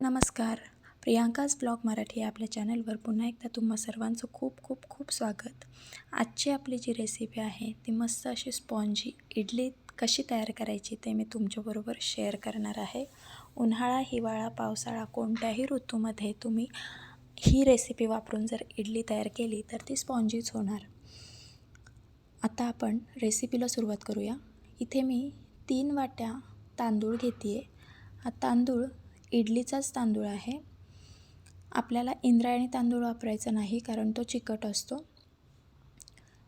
नमस्कार. प्रियांकाज ब्लॉग मराठी या आपल्या चॅनलवर पुन्हा एकदा तुम्हा सर्वांचं खूप खूप खूप स्वागत. आजची आपली जी रेसिपी आहे ती मस्त अशी स्पॉन्जी इडली कशी तयार करायची ते मी तुमच्याबरोबर शेअर करणार आहे. उन्हाळा हिवाळा पावसाळा कोणत्याही ऋतूमध्ये तुम्ही ही रेसिपी वापरून जर इडली तयार केली तर ती स्पॉन्जीच होणार. आता आपण रेसिपीला सुरुवात करूया. इथे मी तीन वाट्या तांदूळ घेते आहे हा तांदूळ इडलीचाच तांदूळ आहे. आपल्याला इंद्रायणी तांदूळ वापरायचा नाही कारण तो चिकट असतो.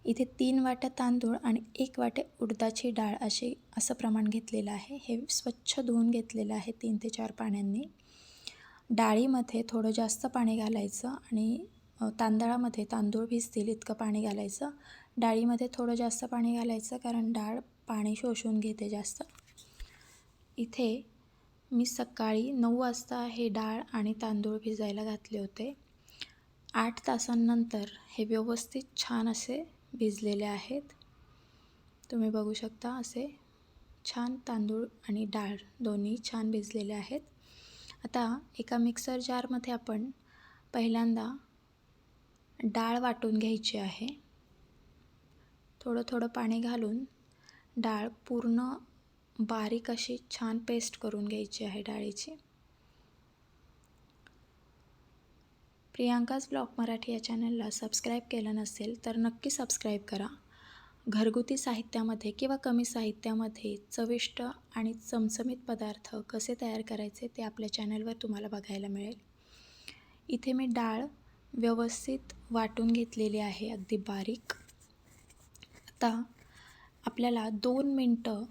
इथे तीन वाट्या तांदूळ आणि एक वाटे उडदाची डाळ अशी असं प्रमाण घेतलेलं आहे. हे स्वच्छ धुवून घेतलेलं आहे तीन ते चार पाण्यांनी. डाळीमध्ये थोडं जास्त पाणी घालायचं आणि तांदळामध्ये तांदूळ भिजतील इतकं पाणी घालायचं. डाळीमध्ये थोडं जास्त पाणी घालायचं कारण डाळ पाणी शोषून घेते जास्त. इथे मी सकाळी नऊ वाजता हे डाळ आणि तांदूळ भिजायला घातले होते. आठ तासांनंतर हे व्यवस्थित छान असे भिजलेले आहेत. तुम्ही बघू शकता असे छान तांदूळ आणि डाळ दोन्ही छान भिजलेले आहेत. आता एका मिक्सर जारमध्ये आपण पहिल्यांदा डाळ वाटून घ्यायची आहे. थोडं थोडं पाणी घालून डाळ पूर्ण बारीक अशी छान पेस्ट करून घ्यायची आहे डाळीची. प्रियांकाज ब्लॉग मराठी या चॅनलला सबस्क्राईब केलं नसेल तर नक्की सबस्क्राईब करा. घरगुती साहित्यामध्ये किंवा कमी साहित्यामध्ये चविष्ट आणि चमचमीत पदार्थ कसे तयार करायचे ते आपल्या चॅनलवर तुम्हाला बघायला मिळेल. इथे मी डाळ व्यवस्थित वाटून घेतलेली आहे अगदी बारीक. आता आपल्याला दोन मिनटं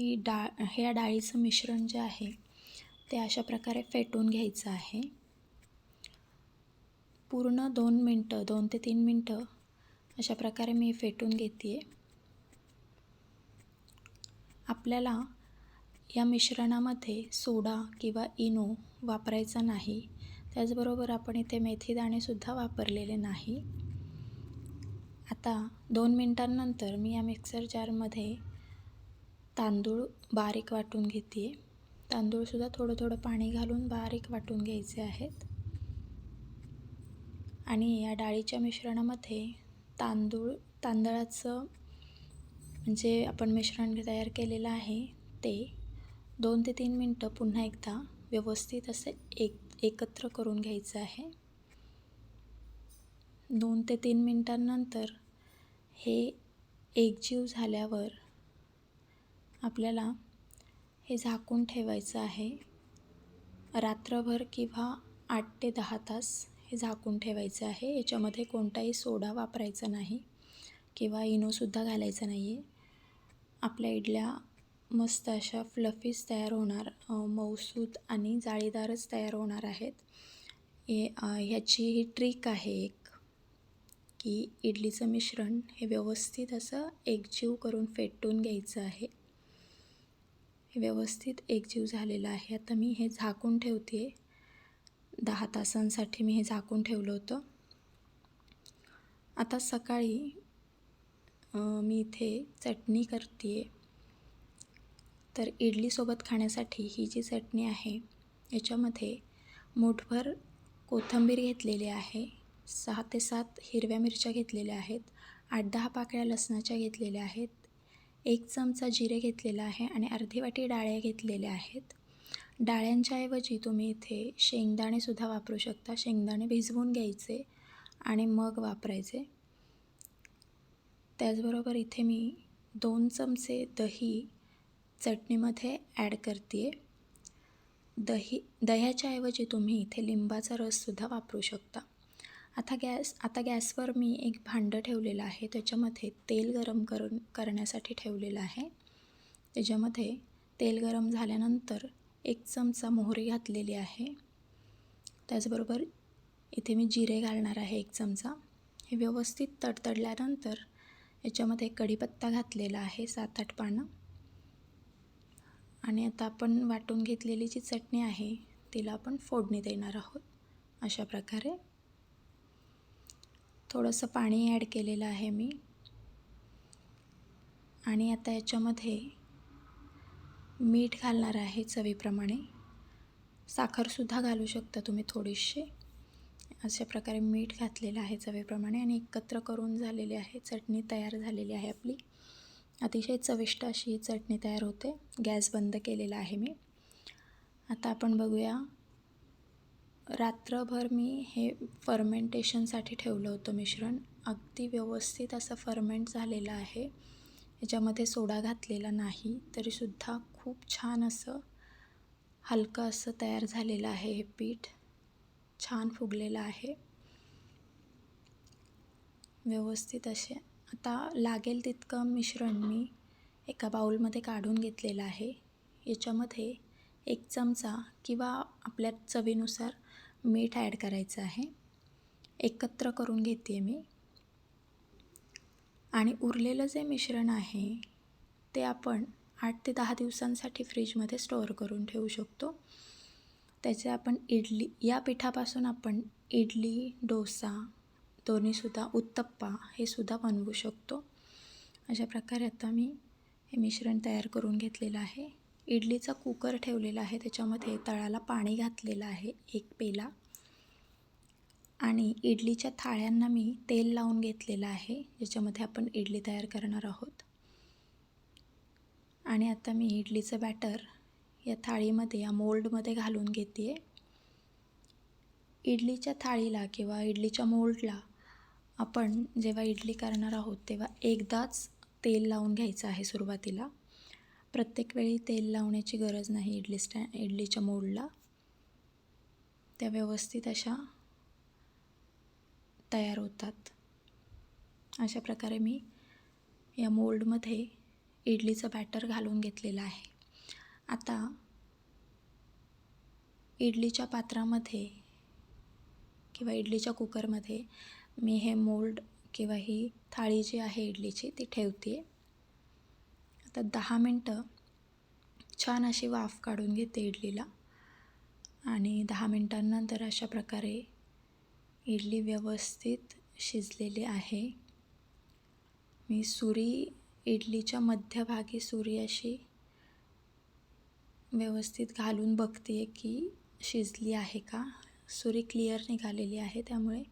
ही डाळ ह्या डाळीचं मिश्रण जे आहे ते अशा प्रकारे फेटून घ्यायचं आहे. पूर्ण दोन मिनटं दोन ते तीन मिनटं अशा प्रकारे मी फेटून घेते आपल्याला या मिश्रणामध्ये सोडा किंवा इनो वापरायचा नाही. त्याचबरोबर आपण इथे मेथीदाणेसुद्धा वापरलेले नाही. आता दोन मिनटांनंतर मी या मिक्सर जारमध्ये तांदूळ बारीक वाटून घेते आहे तांदूळसुद्धा थोडं थोडं पाणी घालून बारीक वाटून घ्यायचे आहेत. आणि या डाळीच्या मिश्रणामध्ये तांदूळ तांदळाचं म्हणजे आपण मिश्रण तयार केलेलं आहे ते दोन ते तीन मिनटं पुन्हा एकदा व्यवस्थित असे एक एकत्र करून घ्यायचं आहे. दोन ते तीन मिनटांनंतर हे एकजीव झाल्यावर आपल्याला हे झाकून ठेवायचं आहे. रात्रभर किंवा आठ ते दहा तास हे झाकून ठेवायचं आहे. याच्यामध्ये कोणताही सोडा वापरायचा नाही किंवा इनोसुद्धा घालायचा नाही आहे आपल्या इडल्या मस्त अशा फ्लफीज तयार होणार मऊसूद आणि जाळीदारच तयार होणार आहेत. हे ह्याची ही ट्रिक आहे एक की इडलीचं मिश्रण हे व्यवस्थित असं एकजीव करून फेटून घ्यायचं आहे. व्यवस्थित एकजीव झालेलं आहे. आता मी हे झाकून ठेवते आहे दहा तासांसाठी मी हे झाकून ठेवलं होतं. आता सकाळी मी इथे चटणी करते तर इडलीसोबत खाण्यासाठी ही जी चटणी आहे याच्यामध्ये मुठभर कोथिंबीर घेतलेली आहे. सहा ते सात हिरव्या मिरच्या घेतलेल्या आहेत. आठ दहा पाकळ्या लसणाच्या घेतलेल्या आहेत. एक चमचा जिरे घेतलेला आहे आणि अर्धी वाटी डाळ्या घेतलेल्या आहेत. डाळ्यांच्या ऐवजी तुम्ही इथे शेंगदाणेसुद्धा वापरू शकता. शेंगदाणे भिजवून घ्यायचे आणि मग वापरायचे. त्याचबरोबर इथे मी दोन चमचे दही चटणीमध्ये ॲड करते दही दह्याच्या ऐवजी तुम्ही इथे लिंबाचा रससुद्धा वापरू शकता. आता गॅस आता गॅसवर मी एक भांडं ठेवलेलं आहे. त्याच्यामध्ये तेल गरम करून करण्यासाठी ठेवलेलं आहे. त्याच्यामध्ये तेल गरम झाल्यानंतर एक चमचा मोहरी घातलेली आहे. त्याचबरोबर इथे मी जिरे घालणार आहे एक चमचा. हे व्यवस्थित तडतडल्यानंतर याच्यामध्ये कढीपत्ता घातलेला आहे सात आठ पानं. आणि आता आपण वाटून घेतलेली जी चटणी आहे तिला आपण फोडणी देणार आहोत. अशा प्रकारे थोडंसं पाणी ॲड केलेलं आहे मी. आणि आता याच्यामध्ये मीठ घालणार आहे चवीप्रमाणे. साखरसुद्धा घालू शकता तुम्ही थोडीशी. अशा प्रकारे मीठ घातलेलं आहे चवीप्रमाणे आणि एकत्र करून झालेली आहे चटणी तयार झालेली आहे आपली. अतिशय चविष्ट अशी ही चटणी तयार होते. गॅस बंद केलेला आहे मी. आता आपण बघूया रात्रभर मी हे फर्मेंटेशनसाठी ठेवलं होतं मिश्रण. अगदी व्यवस्थित असं फर्मेंट झालेलं आहे. याच्यामध्ये सोडा घातलेला नाही तरीसुद्धा खूप छान असं हलकं असं तयार झालेलं आहे हे पीठ. छान फुगलेलं आहे. व्यवस्थित असे. आता लागेल तितकं मिश्रण मी एका बाऊलमध्ये काढून घेतलेलं आहे. याच्यामध्ये एक चमचा किंवा आपल्या चवीनुसार मीठ ॲड करायचं आहे. एकत्र करून घेते मी. आणि उरलेलं जे मिश्रण आहे ते आपण आठ ते दहा दिवसांसाठी फ्रीजमध्ये स्टोअर करून ठेवू शकतो. त्याचे आपण इडली या पिठापासून आपण इडली डोसा दोन्हीसुद्धा उत्तप्पा हे सुद्धा बनवू शकतो. अशा प्रकारे आता मी हे मिश्रण तयार करून घेतलेलं आहे. इडलीचा कुकर ठेवलेला आहे. त्याच्यामध्ये तळाला पाणी घातलेलं आहे. एक पेला. आणि इडलीच्या थाळ्यांना मी तेल लावून घेतलेलं आहे. ज्याच्यामध्ये आपण इडली तयार करणार आहोत. आणि आता मी इडलीचं बॅटर या थाळीमध्ये या मोल्डमध्ये घालून घेते इडलीच्या थाळीला किंवा इडलीच्या मोल्डला आपण जेव्हा इडली करणार आहोत तेव्हा एकदाच तेल लावून घ्यायचं आहे सुरुवातीला. प्रत्येक वेळी तेल लावण्याची गरज नाही इडली स्टॅ इडलीच्या मोल्डला त्या व्यवस्थित अशा तयार होतात. अशा प्रकारे मी या मोल्डमध्ये इडलीचं बॅटर घालून घेतलेलं आहे. आता इडलीच्या पात्रामध्ये किंवा इडलीच्या कुकरमध्ये मी हे मोल्ड किंवा ही थाळी जी आहे इडलीची ती ठेवते आता दहा मिनटं छान अशी वाफ काढून घेते इडलीला. आणि दहा मिनटांनंतर अशा प्रकारे इडली व्यवस्थित शिजलेली आहे. मी सुरी इडलीच्या मध्यभागी सुरी अशी व्यवस्थित घालून बघते की शिजली आहे का? सुरी क्लिअर निघालेली आहे त्यामुळे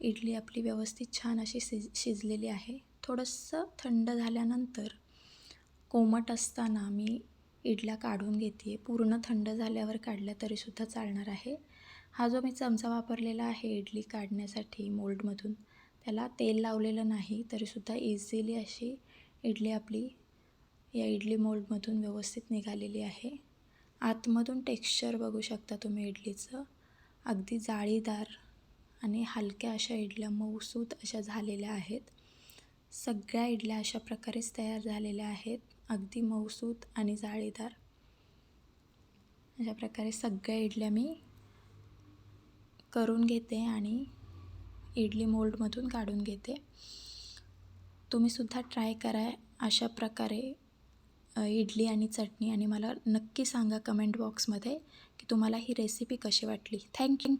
इडली आपली व्यवस्थित छान अशी शिज शिजलेली आहे. थोडंसं थंड झाल्यानंतर कोमट असताना मी इडल्या काढून घेते. आहे पूर्ण थंड झाल्यावर काढल्या तरीसुद्धा चालणार आहे. हा जो मी चमचा वापरलेला आहे इडली काढण्यासाठी मोल्डमधून त्याला तेल लावलेलं नाही तरीसुद्धा इझिली अशी इडली आपली या इडली मोल्डमधून व्यवस्थित निघालेली आहे. आतमधून टेक्स्चर बघू शकता तुम्ही इडलीचं. अगदी जाळीदार आणि हलक्या अशा इडल्या मऊसूत अशा झालेल्या आहेत. सगळ्या इडल्या अशा प्रकारेच तयार झालेल्या आहेत. अगदी मऊसूत आणि जाळीदार. अशा प्रकारे सगळ्या इडल्या मी करून घेते आणि इडली मोल्डमधून काढून घेते. तुम्हीसुद्धा ट्राय करा अशा प्रकारे इडली आणि चटणी. आणि मला नक्की सांगा कमेंट बॉक्समध्ये की तुम्हाला ही रेसिपी कशी वाटली. थँक्यू.